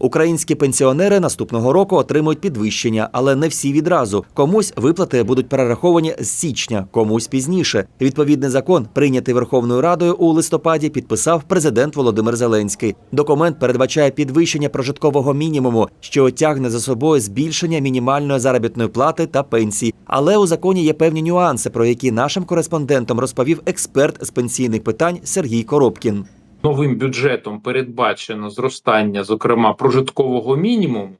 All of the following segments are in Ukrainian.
Українські пенсіонери наступного року отримують підвищення, але не всі відразу. Комусь виплати будуть перераховані з січня, комусь пізніше. Відповідний закон, прийнятий Верховною Радою у листопаді, підписав президент Володимир Зеленський. Документ передбачає підвищення прожиткового мінімуму, що тягне за собою збільшення мінімальної заробітної плати та пенсій. Але у законі є певні нюанси, про які нашим кореспондентам розповів експерт з пенсійних питань Сергій Коробкін. Новим бюджетом передбачено зростання, зокрема, прожиткового мінімуму.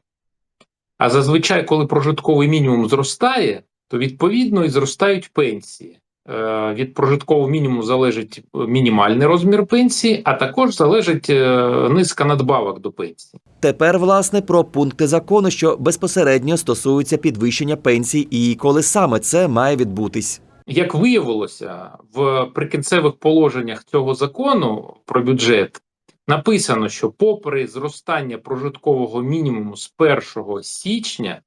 А зазвичай, коли прожитковий мінімум зростає, то відповідно і зростають пенсії. Е, Від прожиткового мінімуму залежить мінімальний розмір пенсії, а також залежить е, низка надбавок до пенсії. Тепер, власне, про пункти закону, що безпосередньо стосуються підвищення пенсій, і коли саме це має відбутись. Як виявилося, в прикінцевих положеннях цього закону про бюджет написано, що попри зростання прожиткового мінімуму з 1 січня,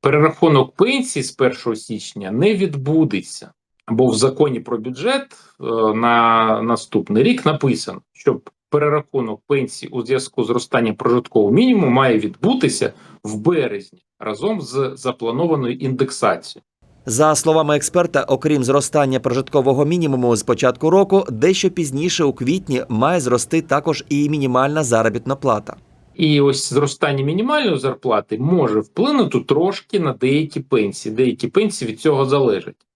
перерахунок пенсії з 1 січня не відбудеться. Бо в законі про бюджет е, на наступний рік написано, що перерахунок пенсії у зв'язку з зростанням прожиткового мінімуму має відбутися в березні разом з запланованою індексацією. За словами експерта, окрім зростання прожиткового мінімуму з початку року, дещо пізніше у квітні має зрости також і мінімальна заробітна плата. І ось зростання мінімальної зарплати може вплинути трошки на деякі пенсії. Деякі пенсії від цього залежать.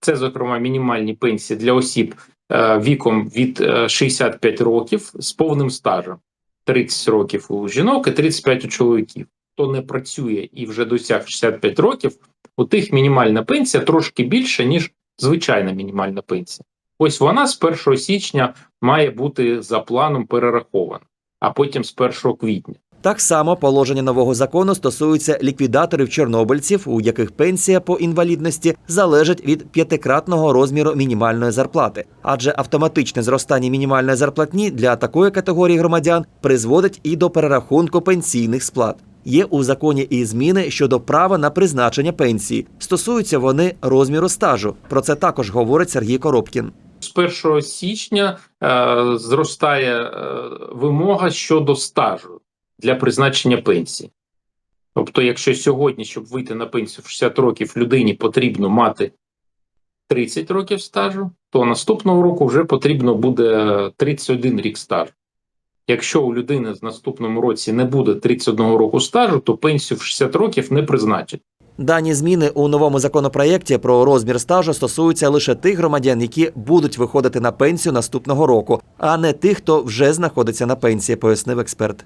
Це, зокрема, мінімальні пенсії для осіб е, віком від е, 65 років з повним стажем. 30 років у жінок і 35 у чоловіків. Хто не працює і вже досяг 65 років, у тих мінімальна пенсія трошки більша, ніж звичайна мінімальна пенсія. Ось вона з 1 січня має бути за планом перерахована, а потім з 1 квітня. Так само положення нового закону стосуються ліквідаторів чорнобильців, у яких пенсія по інвалідності залежить від п'ятикратного розміру мінімальної зарплати, адже автоматичне зростання мінімальної зарплатні для такої категорії громадян призводить і до перерахунку пенсійних сплат. Є у законі і зміни щодо права на призначення пенсії. Стосуються вони розміру стажу. Про це також говорить Сергій Коробкін. З 1 січня е, зростає е, вимога щодо стажу для призначення пенсії. Тобто, якщо сьогодні, щоб вийти на пенсію в 60 років, людині потрібно мати 30 років стажу, то наступного року вже потрібно буде 31 рік стажу. Якщо у людини з наступному році не буде 31 року стажу, то пенсію в 60 років не призначать. Дані зміни у новому законопроєкті про розмір стажу стосуються лише тих громадян, які будуть виходити на пенсію наступного року, а не тих, хто вже знаходиться на пенсії, пояснив експерт.